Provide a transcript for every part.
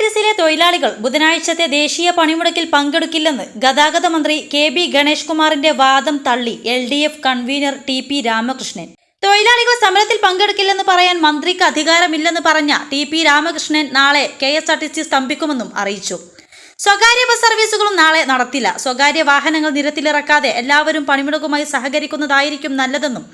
T തൊഴിലാളികൾ ബുധനാഴ്ചത്തെ ദേശീയ പണിമുടക്കിൽ പങ്കെടുക്കില്ലെന്ന് ഗതാഗത മന്ത്രി കെ ബി ഗണേഷ് കുമാറിന്റെ വാദം തള്ളി L D F convener T P Ramakrishnan. തൊഴിലാളികൾ സമരത്തിൽ പങ്കെടുക്കില്ലെന്ന് പറയാൻ മന്ത്രിക്ക് അധികാരമില്ലെന്ന് പറഞ്ഞ ടി പി രാമകൃഷ്ണൻ നാളെ K S R T C സ്തംഭിക്കുമെന്നും അറിയിച്ചു. സ്വകാര്യ ബസ് സർവീസുകളും നാളെ നടത്തില്ല. സ്വകാര്യ വാഹനങ്ങൾ നിരത്തിലിറക്കാതെ എല്ലാവരും പണിമുടക്കുമായി സഹകരിക്കുന്നതായിരിക്കും നല്ലതെന്നും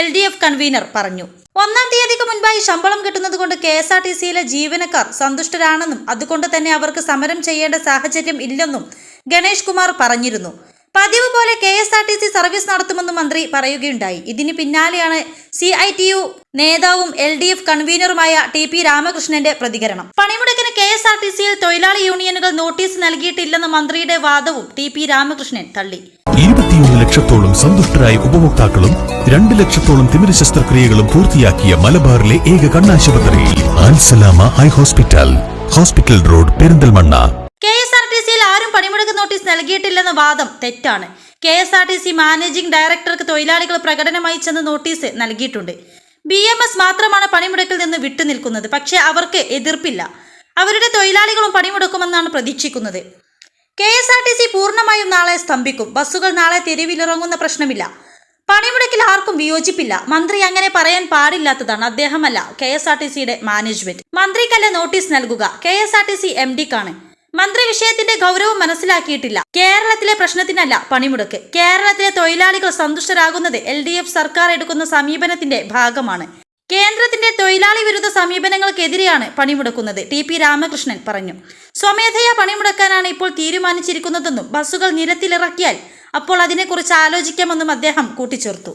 എൽ ഡി എഫ് കൺവീനർ പറഞ്ഞു. ഒന്നാം തീയതിക്ക് മുൻപായി ശമ്പളം കിട്ടുന്നത് കൊണ്ട് കെ എസ് ആർ ടി സിയിലെ ജീവനക്കാർ സന്തുഷ്ടരാണെന്നും അതുകൊണ്ട് തന്നെ അവർക്ക് സമരം ചെയ്യേണ്ട സാഹചര്യം ഇല്ലെന്നും ഗണേഷ് കുമാർ പറഞ്ഞിരുന്നു. പതിവ് പോലെ K S R T C service നടത്തുമെന്ന് മന്ത്രി പറയുകയുണ്ടായി. ഇതിന് പിന്നാലെയാണ് സി ഐ ടി യു നേതാവും എൽ ഡി എഫ് കൺവീനറുമായ ടി പി രാമകൃഷ്ണന്റെ പ്രതികരണം. പണിമുടക്കിന് കെ എസ് ആർ ടി സിയിൽ തൊഴിലാളി യൂണിയനുകൾ നോട്ടീസ് നൽകിയിട്ടില്ലെന്ന മന്ത്രിയുടെ വാദവും ടി പി രാമകൃഷ്ണൻ തള്ളി. ഇരുപത്തിയൊന്ന് ലക്ഷത്തോളം സന്തുഷ്ടരായ ഉപഭോക്താക്കളും രണ്ട് ലക്ഷത്തോളം തിമിര ശസ്ത്രക്രിയകളും പൂർത്തിയാക്കിയ മലബാറിലെ ഏക കണ്ണാശുപത്രി ആൻസലാമ high hospital hospital road Perinthalmanna. K S R T സിയിൽ ആരും പണിമുടക്ക് നോട്ടീസ് നൽകിയിട്ടില്ലെന്ന വാദം തെറ്റാണ്. K S R T C managing ഡയറക്ടർക്ക് തൊഴിലാളികൾ പ്രകടനമായി ചെന്ന് നോട്ടീസ് നൽകിയിട്ടുണ്ട്. ബി എം എസ് മാത്രമാണ് പണിമുടക്കിൽ നിന്ന് വിട്ടുനിൽക്കുന്നത്. പക്ഷേ അവർക്ക് എതിർപ്പില്ല. അവരുടെ തൊഴിലാളികളും പണിമുടക്കുമെന്നാണ് പ്രതീക്ഷിക്കുന്നത്. K S R T C പൂർണമായും നാളെ സ്തംഭിക്കും. ബസ്സുകൾ നാളെ തെരുവിലിറങ്ങുന്ന പ്രശ്നമില്ല. പണിമുടക്കിൽ ആർക്കും വിയോജിപ്പില്ല. മന്ത്രി അങ്ങനെ പറയാൻ പാടില്ലാത്തതാണ് അദ്ദേഹമല്ല കെ എസ് ആർ ടി സിയുടെ മാനേജ്മെന്റ്. മന്ത്രിക്കല്ല നോട്ടീസ് നൽകുക? K S R T C M ഡിക്കാണ്. മന്ത്രി വിഷയത്തിന്റെ ഗൗരവം മനസ്സിലാക്കിയിട്ടില്ല. കേരളത്തിലെ പ്രശ്നത്തിനല്ല പണിമുടക്ക്. കേരളത്തിലെ തൊഴിലാളികൾ സന്തുഷ്ടരാകുന്നത് എൽ സർക്കാർ എടുക്കുന്ന സമീപനത്തിന്റെ ഭാഗമാണ്. കേന്ദ്രത്തിന്റെ തൊഴിലാളി വിരുദ്ധ സമീപനങ്ങൾക്കെതിരെയാണ് പണിമുടക്കുന്നത്. ടി പി രാമകൃഷ്ണൻ പറഞ്ഞു. സ്വമേധയാ പണിമുടക്കാനാണ് ഇപ്പോൾ തീരുമാനിച്ചിരിക്കുന്നതെന്നും ബസ്സുകൾ നിരത്തിലിറക്കിയാൽ അപ്പോൾ അതിനെക്കുറിച്ച് ആലോചിക്കാമെന്നും അദ്ദേഹം കൂട്ടിച്ചേർത്തു.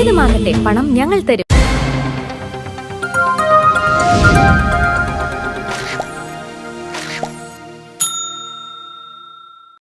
ഏതുമാകട്ടെ പണം ഞങ്ങൾ തരും.